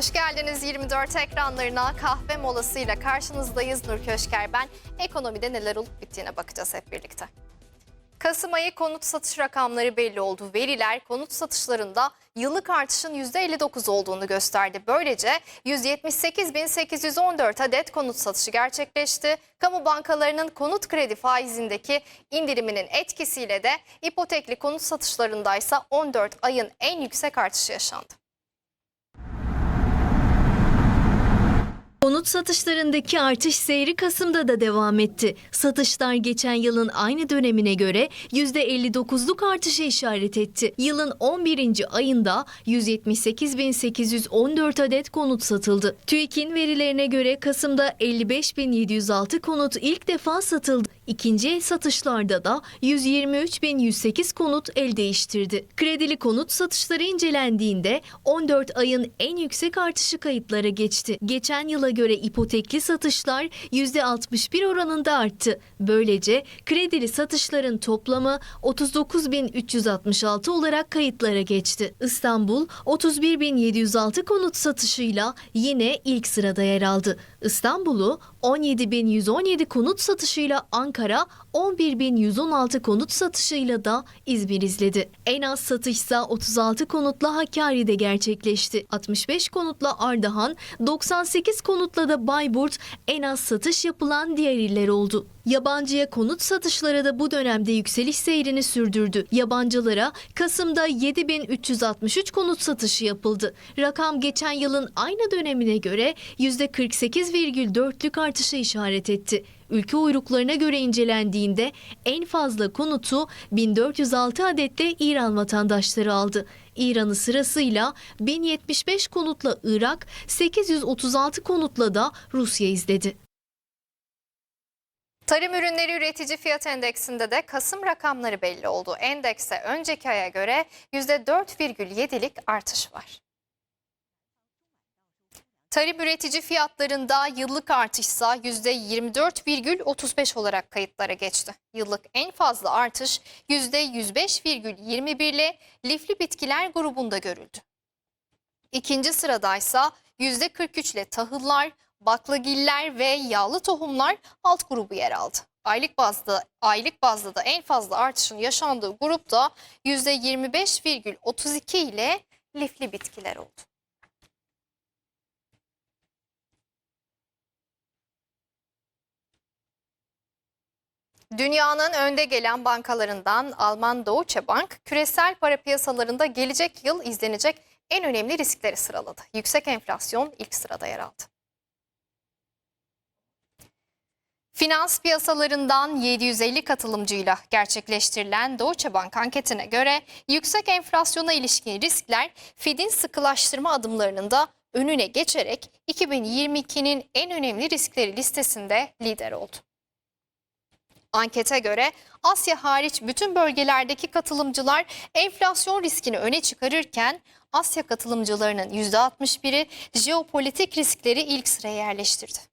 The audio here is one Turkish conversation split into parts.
Hoş geldiniz 24 ekranlarına kahve molasıyla karşınızdayız. Nur Köşker ben. Ekonomide neler olup bittiğine bakacağız hep birlikte. Kasım ayı konut satış rakamları belli oldu. Veriler konut satışlarında yıllık artışın %59 olduğunu gösterdi. Böylece 178.814 adet konut satışı gerçekleşti. Kamu bankalarının konut kredi faizindeki indiriminin etkisiyle de ipotekli konut satışlarındaysa 14 ayın en yüksek artışı yaşandı. Konut satışlarındaki artış seyri Kasım'da da devam etti. Satışlar geçen yılın aynı dönemine göre %59'luk artışa işaret etti. Yılın 11. ayında 178.814 adet konut satıldı. TÜİK'in verilerine göre Kasım'da 55.706 konut ilk defa satıldı. İkinci el satışlarda da 123.108 konut el değiştirdi. Kredili konut satışları incelendiğinde 14 ayın en yüksek artışı kayıtlara geçti. Geçen yıla göre ipotekli satışlar %61 oranında arttı. Böylece kredili satışların toplamı 39.366 olarak kayıtlara geçti. İstanbul 31.706 konut satışıyla yine ilk sırada yer aldı. İstanbul'u 17.117 konut satışıyla Ankara, 11.116 konut satışıyla da İzmir izledi. En az satışsa 36 konutla Hakkari'de gerçekleşti. 65 konutla Ardahan, 98 konutla da Bayburt en az satış yapılan diğer iller oldu. Yabancıya konut satışları da bu dönemde yükseliş seyrini sürdürdü. Yabancılara Kasım'da 7363 konut satışı yapıldı. Rakam geçen yılın aynı dönemine göre %48,4'lük artışa işaret etti. Ülke uyruklarına göre incelendiğinde en fazla konutu 1406 adetle İran vatandaşları aldı. İran'ı sırasıyla 1075 konutla Irak, 836 konutla da Rusya izledi. Tarım ürünleri üretici fiyat endeksinde de Kasım rakamları belli oldu. Endekse önceki aya göre %4,7'lik artış var. Tarım üretici fiyatlarında yıllık artışsa %24,35 olarak kayıtlara geçti. Yıllık en fazla artış %105,21 ile lifli bitkiler grubunda görüldü. İkinci sıradaysa %43 ile tahıllar, baklagiller ve yağlı tohumlar alt grubu yer aldı. Aylık bazda aylık bazda da en fazla artışın yaşandığı grupta %25,32 ile lifli bitkiler oldu. Dünyanın önde gelen bankalarından Alman Deutsche Bank, küresel para piyasalarında gelecek yıl izlenecek en önemli riskleri sıraladı. Yüksek enflasyon ilk sırada yer aldı. Finans piyasalarından 750 katılımcıyla gerçekleştirilen Deutsche Bank anketine göre yüksek enflasyona ilişkin riskler Fed'in sıkılaştırma adımlarının da önüne geçerek 2022'nin en önemli riskleri listesinde lider oldu. Ankete göre Asya hariç bütün bölgelerdeki katılımcılar enflasyon riskini öne çıkarırken Asya katılımcılarının %61'i jeopolitik riskleri ilk sıraya yerleştirdi.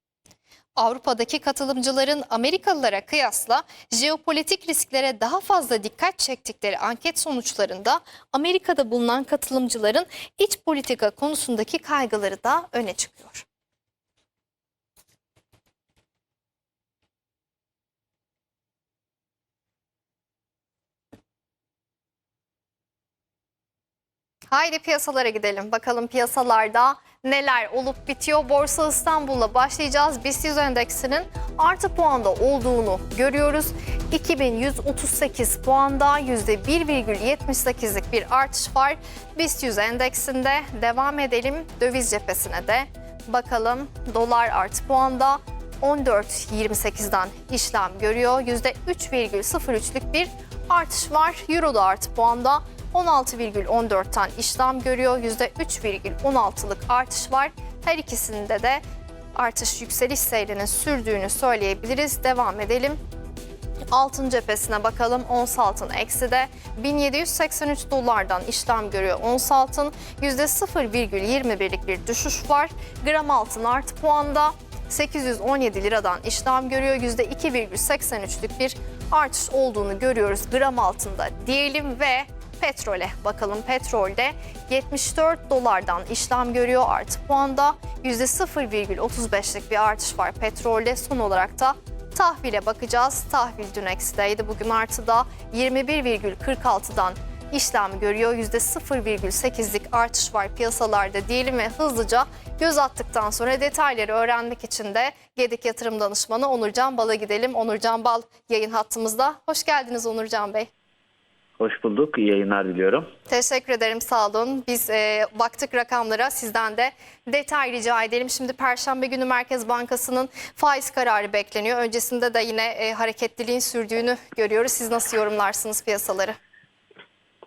Avrupa'daki katılımcıların Amerikalılara kıyasla jeopolitik risklere daha fazla dikkat çektikleri anket sonuçlarında Amerika'da bulunan katılımcıların iç politika konusundaki kaygıları da öne çıkıyor. Haydi piyasalara gidelim. Bakalım piyasalarda neler olup bitiyor. Borsa İstanbul'la başlayacağız. BIST 100 endeksinin artı puanda olduğunu görüyoruz. 2138 puanda %1,78'lik bir artış var. BIST 100 endeksinde devam edelim. Döviz cephesine de bakalım. Dolar artı puanda 14.28'den işlem görüyor. %3,03'lük bir artış var. Euro da artı puanda 16,14'ten işlem görüyor. %3,16'lık artış var. Her ikisinde de artış yükseliş seyrinin sürdüğünü söyleyebiliriz. Devam edelim. Altın cephesine bakalım. Ons altın eksi de 1783 dolardan işlem görüyor. Ons altın %0,21'lik bir düşüş var. Gram altın artı puanda 817 liradan işlem görüyor. %2,83'lük bir artış olduğunu görüyoruz gram altında diyelim ve petrole bakalım. Petrolde 74 dolardan işlem görüyor artı puanda %0,35'lik bir artış var petrolde. Son olarak da tahvile bakacağız. Tahvil dün eksideydi. Bugün artıda 21,46'dan işlem görüyor. %0,8'lik artış var piyasalarda diyelim ve hızlıca göz attıktan sonra detayları öğrenmek için de Gedik Yatırım Danışmanı Onurcan Bal'a gidelim. Onurcan Bal yayın hattımızda. Hoş geldiniz Onurcan Bey. Hoş bulduk. İyi yayınlar diliyorum. Teşekkür ederim sağ olun. Biz e, baktık rakamlara sizden de detay rica edelim. Şimdi Perşembe günü Merkez Bankası'nın faiz kararı bekleniyor. Öncesinde de yine e, hareketliliğin sürdüğünü görüyoruz. Siz nasıl yorumlarsınız piyasaları?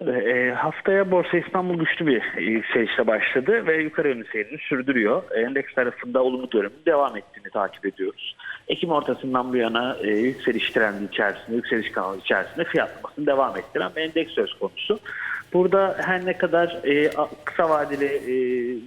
E, haftaya Borsa İstanbul güçlü bir yükselişle başladı ve yukarı yönlü seyrini sürdürüyor. E, Endeks tarafında olumlu dönemin devam ettiğini takip ediyoruz. Ekim ortasından bu yana e, yükseliş trendi içerisinde, yükseliş kanalı içerisinde fiyatlamasını devam ettiren bir endeks söz konusu. Burada her ne kadar e, kısa vadeli e,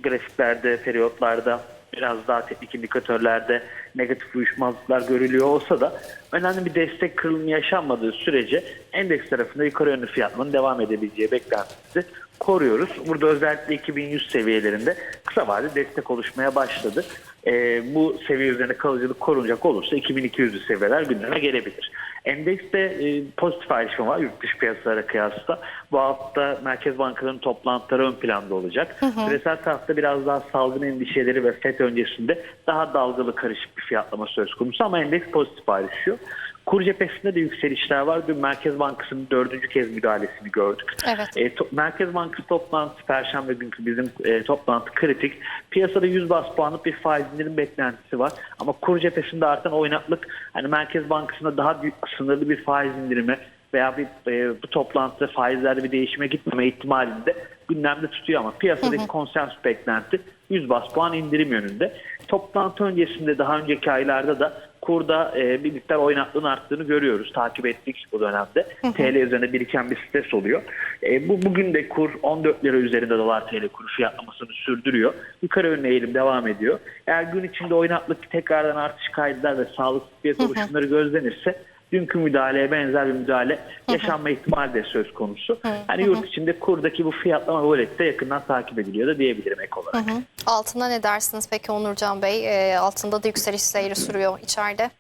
grafiklerde, periyotlarda biraz daha teknik indikatörlerde negatif uyuşmazlıklar görülüyor olsa da önemli bir destek kırılımı yaşanmadığı sürece endeks tarafında yukarı yönlü fiyatlamanın devam edebileceği beklentisi koruyoruz. Burada özellikle 2100 seviyelerinde kısa vadeli destek oluşmaya başladı. Ee, bu seviye üzerinde kalıcılık korunacak olursa 2200 seviyeler gündeme gelebilir. Endekste e, pozitif ayrışma var yurt dışı piyasalara kıyasla. Bu hafta Merkez Bankalarının toplantıları ön planda olacak. Küresel tarafta biraz daha salgın endişeleri ve FED öncesinde daha dalgalı karışık bir fiyatlama söz konusu ama endeks pozitif ayrışıyor. Kur cephesinde de yükselişler var. Dün Merkez Bankası'nın dördüncü kez müdahalesini gördük. Evet. E, to- Merkez Bankası toplantısı Perşembe günkü bizim e, toplantı kritik. Piyasada 100 bas puanlık bir faiz indirim beklentisi var. Ama kur cephesinde artan oynaklık hani Merkez Bankası'nda daha büyük, sınırlı bir faiz indirimi veya bir e, bu toplantıda faizlerde bir değişime gitmeme ihtimalini de gündemde tutuyor ama piyasadaki konsensus beklenti 100 bas puan indirim yönünde. Toplantı öncesinde daha önceki aylarda da kurda e, bir miktar oynaklığın arttığını görüyoruz. Takip ettik bu dönemde. TL üzerinde biriken bir stres oluyor. E, bu Bugün de kur 14 lira üzerinde dolar TL kuru fiyatlamasını sürdürüyor. Yukarı yönlü eğilim devam ediyor. Eğer gün içinde oynaklık tekrardan artış kaydeder ve sağlıklı piyasa oluşumları gözlenirse dünkü müdahaleye benzer bir müdahale yaşanma ihtimali de söz konusu. Hani yurt içinde kurdaki bu fiyatlama volette yakından takip ediliyor da diyebilirim ek olarak. Altında ne dersiniz peki Onurcan Bey? E, altında da yükseliş seyri sürüyor içeride.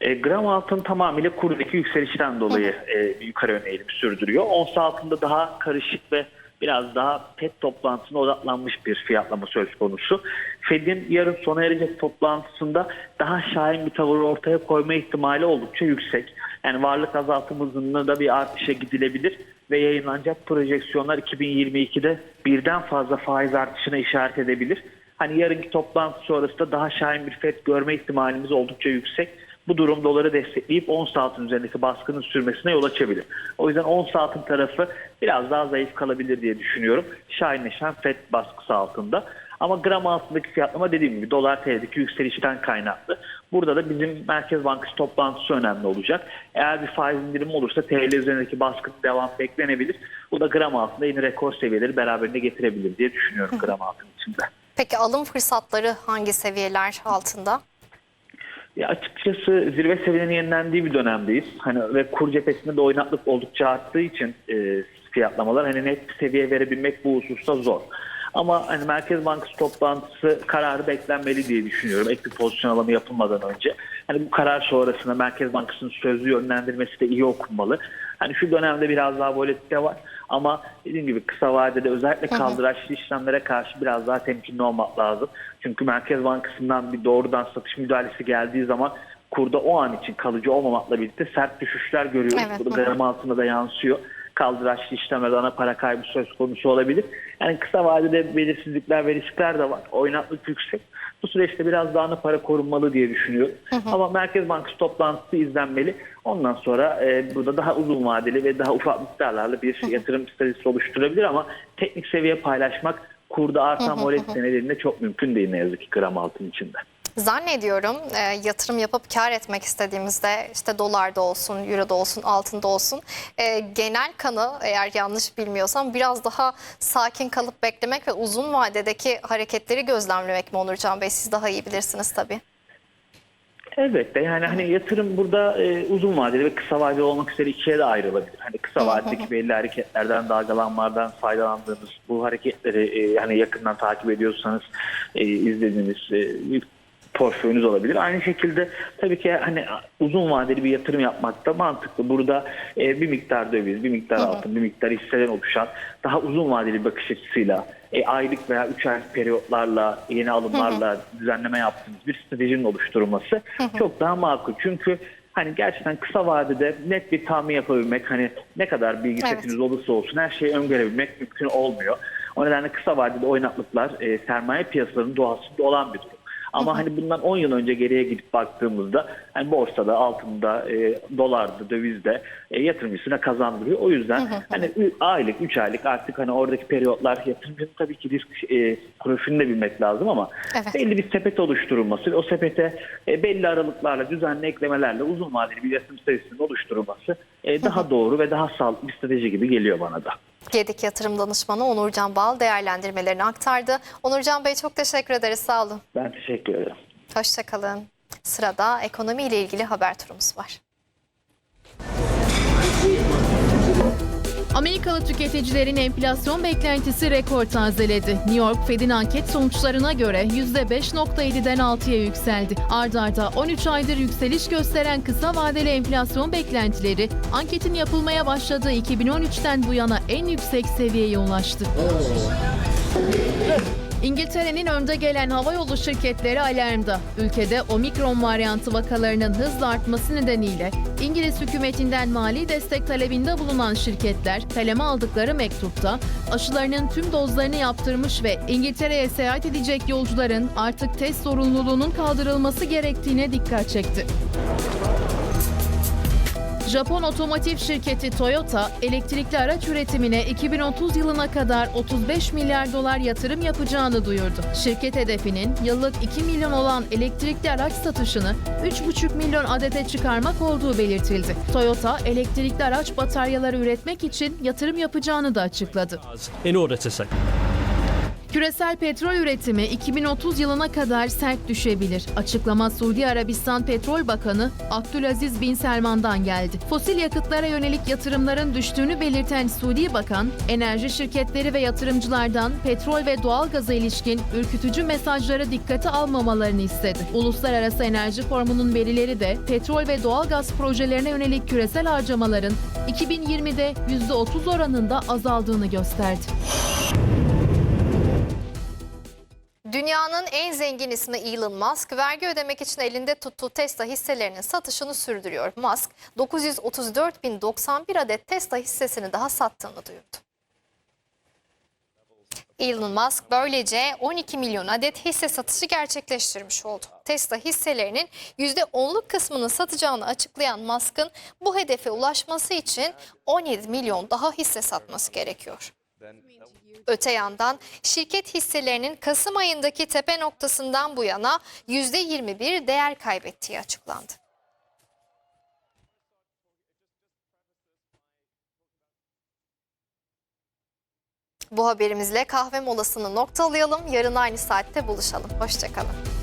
E, gram altın tamamıyla kurdaki yükselişten dolayı e, yukarı yönlü eğilimi sürdürüyor. Ons altında daha karışık ve biraz daha FED toplantısına odaklanmış bir fiyatlama söz konusu. Fed'in yarın sona erecek toplantısında daha şahin bir tavır ortaya koyma ihtimali oldukça yüksek. Yani varlık azaltım da bir artışa gidilebilir ve yayınlanacak projeksiyonlar 2022'de birden fazla faiz artışına işaret edebilir. Hani yarınki toplantı sonrasında daha şahin bir FED görme ihtimalimiz oldukça yüksek. Bu durum doları destekleyip ons altın üzerindeki baskının sürmesine yol açabilir. O yüzden ons altın tarafı biraz daha zayıf kalabilir diye düşünüyorum. Şahinleşen FED baskısı altında. Ama gram altındaki fiyatlama dediğim gibi dolar TL'deki yükselişten kaynaklı. Burada da bizim Merkez Bankası toplantısı önemli olacak. Eğer bir faiz indirimi olursa TL üzerindeki baskının devam beklenebilir. Bu da gram altında yeni rekor seviyeleri beraberinde getirebilir diye düşünüyorum gram altın içinde. Peki alım fırsatları hangi seviyeler altında? Ya açıkçası zirve seviyelerinin yenilendiği bir dönemdeyiz. Hani ve kur cephesinde de oynaklık oldukça arttığı için e, fiyatlamalar hani net bir seviye verebilmek bu hususta zor. Ama hani Merkez Bankası toplantısı kararı beklenmeli diye düşünüyorum. Ek bir pozisyon alımı yapılmadan önce. Hani bu karar sonrasında Merkez Bankası'nın sözlü yönlendirmesi de iyi okunmalı. Hani şu dönemde biraz daha volatilite var. Ama dediğim gibi kısa vadede özellikle kaldıraçlı işlemlere karşı biraz daha temkinli olmak lazım. Çünkü Merkez Bankası'ndan bir doğrudan satış müdahalesi geldiği zaman kurda o an için kalıcı olmamakla birlikte sert düşüşler görüyoruz. Evet. Bu da gram altında da yansıyor. Kaldıraçlı işlemlerde ana para kaybı söz konusu olabilir. Yani kısa vadede belirsizlikler ve riskler de var. Oynaklık yüksek. Bu süreçte biraz daha ana para korunmalı diye düşünüyorum. Ama Merkez Bankası toplantısı izlenmeli. Ondan sonra e, burada daha uzun vadeli ve daha ufak miktarlarla bir yatırım stratejisi oluşturabilir ama teknik seviye paylaşmak kurda artan volatilite nedeniyle çok mümkün değil ne yazık ki gram altın içinde. Zannediyorum e, yatırım yapıp kar etmek istediğimizde işte dolarda olsun, euroda olsun, altında olsun e, genel kanı eğer yanlış bilmiyorsam biraz daha sakin kalıp beklemek ve uzun vadedeki hareketleri gözlemlemek mi Onurcan Bey? Siz daha iyi bilirsiniz tabii. Elbette yani hani yatırım burada e, uzun vadeli ve kısa vadeli olmak üzere ikiye de ayrılabilir. Hani kısa vadedeki belli hareketlerden, dalgalanmalardan faydalandığınız bu hareketleri e, hani yakından takip ediyorsanız e, izlediğiniz e, portföyünüz olabilir. Aynı şekilde tabii ki hani uzun vadeli bir yatırım yapmak da mantıklı. Burada e, bir miktar döviz, bir miktar altın, bir miktar hisseden oluşan daha uzun vadeli bakış açısıyla e, aylık veya üç aylık periyotlarla, yeni alımlarla düzenleme yaptığınız bir stratejinin oluşturulması çok daha makul. Çünkü hani gerçekten kısa vadede net bir tahmin yapabilmek, hani ne kadar bilgi Evet. setiniz olursa olsun her şeyi öngörebilmek mümkün olmuyor. O nedenle kısa vadede oynaklıklar e, sermaye piyasalarının doğasında olan bir durum. Ama hani bundan 10 yıl önce geriye gidip baktığımızda hani borsada, altında, e, dolarda, dövizde e, yatırımcısına kazandırıyor. O yüzden hani aylık, 3 aylık artık hani oradaki periyotlar yatırımcının tabii ki risk e, profilini de bilmek lazım ama Evet. belli bir sepet oluşturulması ve o sepete e, belli aralıklarla, düzenli eklemelerle uzun vadeli bir yatırım sayısının oluşturulması e, daha doğru ve daha sağlıklı bir strateji gibi geliyor bana da. Gedik Yatırım Danışmanı Onurcan Bal değerlendirmelerini aktardı. Onurcan Bey çok teşekkür ederiz. Sağ olun. Ben teşekkür ederim. Hoşçakalın. Sırada ekonomiyle ilgili haber turumuz var. Amerikalı tüketicilerin enflasyon beklentisi rekor tazeledi. New York Fed'in anket sonuçlarına göre %5.7'den 6'ya yükseldi. Arda arda 13 aydır yükseliş gösteren kısa vadeli enflasyon beklentileri anketin yapılmaya başladığı 2013'ten bu yana en yüksek seviyeye ulaştı. İngiltere'nin önde gelen havayolu şirketleri alarmda. Ülkede omikron varyantı vakalarının hızla artması nedeniyle İngiliz hükümetinden mali destek talebinde bulunan şirketler kaleme aldıkları mektupta aşılarının tüm dozlarını yaptırmış ve İngiltere'ye seyahat edecek yolcuların artık test zorunluluğunun kaldırılması gerektiğine dikkat çekti. Japon otomotiv şirketi Toyota, elektrikli araç üretimine 2030 yılına kadar 35 milyar dolar yatırım yapacağını duyurdu. Şirket hedefinin yıllık 2 milyon olan elektrikli araç satışını 3,5 milyon adete çıkarmak olduğu belirtildi. Toyota, elektrikli araç bataryaları üretmek için yatırım yapacağını da açıkladı. Küresel petrol üretimi 2030 yılına kadar sert düşebilir. Açıklama Suudi Arabistan Petrol Bakanı Abdülaziz Bin Selman'dan geldi. Fosil yakıtlara yönelik yatırımların düştüğünü belirten Suudi Bakan, enerji şirketleri ve yatırımcılardan petrol ve doğalgaza ilişkin ürkütücü mesajları dikkate almamalarını istedi. Uluslararası Enerji Formu'nun verileri de petrol ve doğalgaz projelerine yönelik küresel harcamaların 2020'de %30 oranında azaldığını gösterdi. Dünyanın en zengin ismi Elon Musk vergi ödemek için elinde tuttuğu Tesla hisselerinin satışını sürdürüyor. Musk 934.091 adet Tesla hissesini daha sattığını duyurdu. Elon Musk böylece 12 milyon adet hisse satışı gerçekleştirmiş oldu. Tesla hisselerinin %10'luk kısmını satacağını açıklayan Musk'ın bu hedefe ulaşması için 17 milyon daha hisse satması gerekiyor. Öte yandan şirket hisselerinin Kasım ayındaki tepe noktasından bu yana %21 değer kaybettiği açıklandı. Bu haberimizle kahve molasını noktalayalım. Yarın aynı saatte buluşalım. Hoşçakalın.